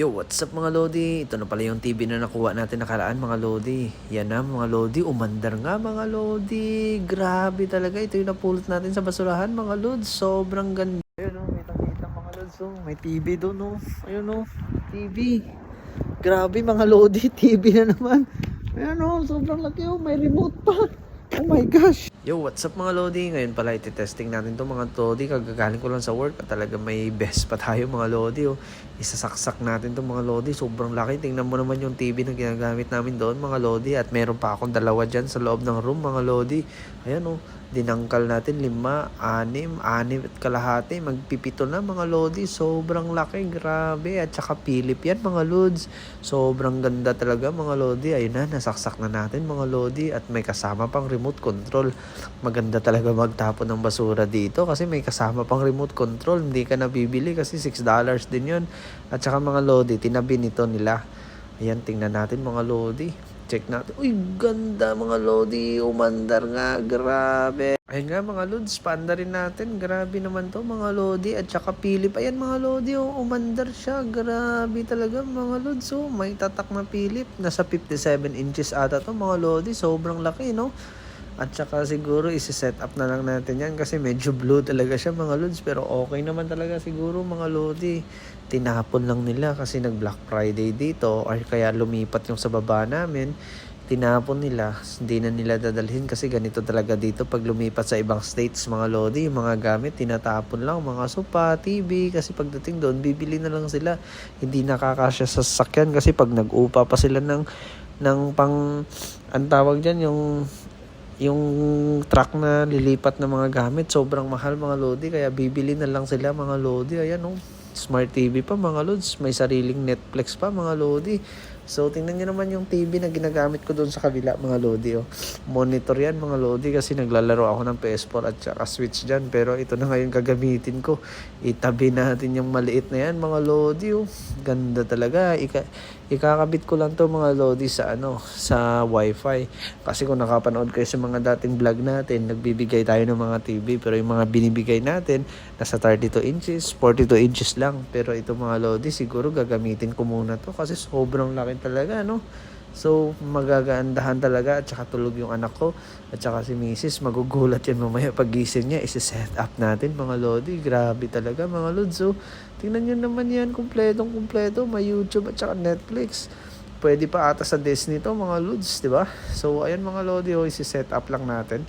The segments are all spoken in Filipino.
Yo, what's up mga Lodi? Ito na pala yung TV na nakuha natin nakaraan mga Lodi. Yan na mga Lodi, umandar nga mga Lodi. Grabe talaga, ito yung napulot natin sa basurahan mga Lods. Sobrang ganda. Ayun o, may nakita mga Lods oh. May TV doon oh. Ayun oh, TV. Grabe mga Lodi, TV na naman. Ayun oh, sobrang laki oh, may remote pa. Oh my gosh! Yo, what's up mga Lodi? Ngayon pala iti-testing natin to mga Lodi. Kagagaling ko lang sa work at talaga may best pa tayo mga Lodi. Oh. Isasaksak natin to mga Lodi. Sobrang laki. Tingnan mo naman yung TV na ginagamit namin doon mga Lodi. At meron pa akong dalawa dyan sa loob ng room mga Lodi. Ayan oh. Dinangkal natin lima, anim, anim at kalahati. Magpipito na mga Lodi. Sobrang laki. Grabe. At saka Philip yan mga Lods. Sobrang ganda talaga mga Lodi. Ayun na, nasaksak na natin mga Lodi. At may kasama pang remote control. Maganda talaga magtapon ng basura dito kasi may kasama pang remote control. Hindi ka nabibili kasi $6 din yun. At saka mga Lodi, tinabi nito nila. Ayan, tingnan natin mga Lodi. Check natin. Uy, ganda mga Lodi. Umandar nga. Grabe. Ayun nga mga Lods, panda rin natin. Grabe naman to mga Lodi. At saka Philip. Ayan mga Lodi, oh, umandar siya. Grabe talaga mga Lods. Oh, may tatak na Philip. Nasa 57 inches ata to mga Lodi. Sobrang laki, no? At saka siguro isi-set up na lang natin yan kasi medyo blue talaga siya mga Lods. Pero okay naman talaga siguro mga Lodi. Tinapon lang nila kasi nag Black Friday dito or kaya lumipat yung sa baba namin. Tinapon nila, hindi na nila dadalhin kasi ganito talaga dito pag lumipat sa ibang states mga Lodi. Yung mga gamit tinatapon lang, mga sopa, TV kasi pagdating doon bibili na lang sila. Hindi nakakasya sa sasakyan kasi pag nag-upa pa sila ng ng pang ang tawag diyan yung yung truck na lilipat ng mga gamit, sobrang mahal mga Lodi. Kaya bibili na lang sila mga Lodi. Ayan oh, Smart TV pa mga Lods. May sariling Netflix pa mga Lodi. So, tingnan nyo naman yung TV na ginagamit ko doon sa kabila mga Lodi. Oh. Monitor yan mga Lodi kasi naglalaro ako ng PS4 at saka Switch dyan. Pero ito na ngayon gagamitin ko. Itabi natin yung maliit na yan mga Lodi. Oh. Ganda talaga. Ika ikakabit ko lang to mga Lodi sa ano sa wifi kasi kung nakapanood kayo sa mga dating vlog natin nagbibigay tayo ng mga TV pero yung mga binibigay natin nasa 32 inches 42 inches lang pero ito mga Lodi siguro gagamitin ko muna to kasi sobrang laki talaga no So, magagaandahan talaga at saka tulog yung anak ko at saka si Mrs. Magugulat yan mamaya pagising niya. Isi-set up natin mga Lodi. Grabe talaga mga Lods. So, tingnan nyo naman yan. Kumpletong kumpleto. May YouTube at saka Netflix. Pwede pa ata sa Disney to mga Lods. di ba So, ayan mga Lodi. Oh, isi-set up lang natin.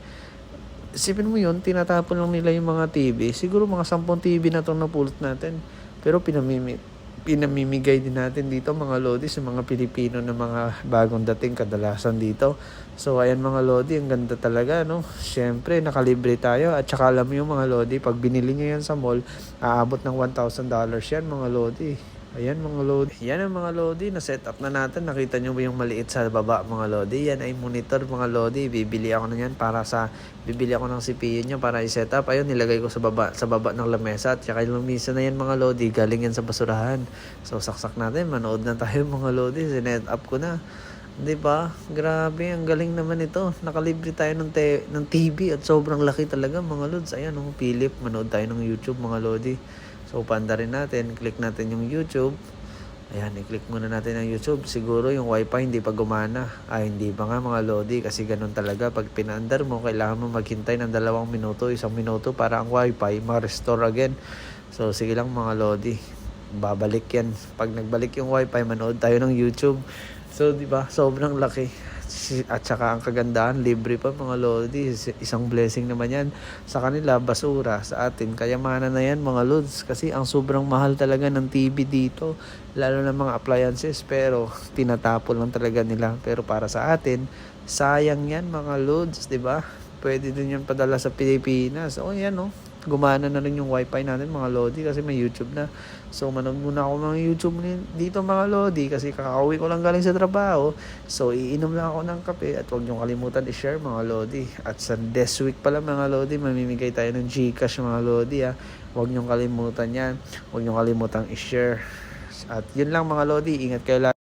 Isipin mo yun, tinatapon lang nila yung mga TV. Siguro mga 10 TV na itong napulot natin. Pero pinamimit pinamimigay din natin dito mga Lodi sa mga Pilipino na mga bagong dating kadalasan dito. So ayan mga Lodi, ang ganda talaga no. Syempre nakalibre tayo at saka alam mo yung mga Lodi, pag binili niyo yan sa mall, aabot ng $1,000 yan mga Lodi. Ayan mga Lodi. Yan ang mga Lodi na set up na natin. Nakita nyo ba yung maliit sa baba mga Lodi? Yan ay monitor mga Lodi. Bibili ako na yan para sa bibili ako ng CPU niya para i-set up. Ayun nilagay ko sa baba sa baba ng lamesa at saka lumisa na yan mga Lodi. Galing yan sa basurahan. So saksak natin. Manood na tayo mga Lodi. Sinet up ko na. 'Di ba? Grabe, ang galing naman ito. Nakalibre tayo ng, te- ng TV at sobrang laki talaga mga lods. Ayan, oh, Philip, manood tayo ng YouTube mga lodi. So, panda rin natin. Click natin yung YouTube. Ayan, i-click muna natin ang YouTube. Siguro yung wifi hindi pa gumana. Ay, hindi pa nga mga lodi kasi ganun talaga. Pag pinaandar mo, kailangan mo maghintay ng dalawang minuto, isang minuto para ang wifi ma-restore again. So, sige lang mga lodi. Babalik yan. Pag nagbalik yung wifi, manood tayo ng YouTube. So, di ba? Sobrang laki. At saka ang kagandahan, libre pa mga lodi. Is- Isang blessing naman yan. Sa kanila, basura. Sa atin, kayamanan na yan mga lods. Kasi ang sobrang mahal talaga ng TV dito. Lalo na mga appliances. Pero tinatapon lang talaga nila. Pero para sa atin, sayang yan mga lods. di ba? Pwede din yan padala sa Pilipinas. O yan o. Gumana na rin yung wifi natin mga lodi kasi may YouTube na. So manood muna ako mga YouTube dito mga lodi kasi kakauwi ko lang galing sa trabaho. So iinom lang ako ng kape at huwag niyong kalimutan i-share mga lodi. At sa this week pala mga lodi, mamimigay tayo ng Gcash mga lodi ha. Huwag niyong kalimutan yan. Huwag niyong kalimutan i-share. At yun lang mga lodi, ingat kayo lagi.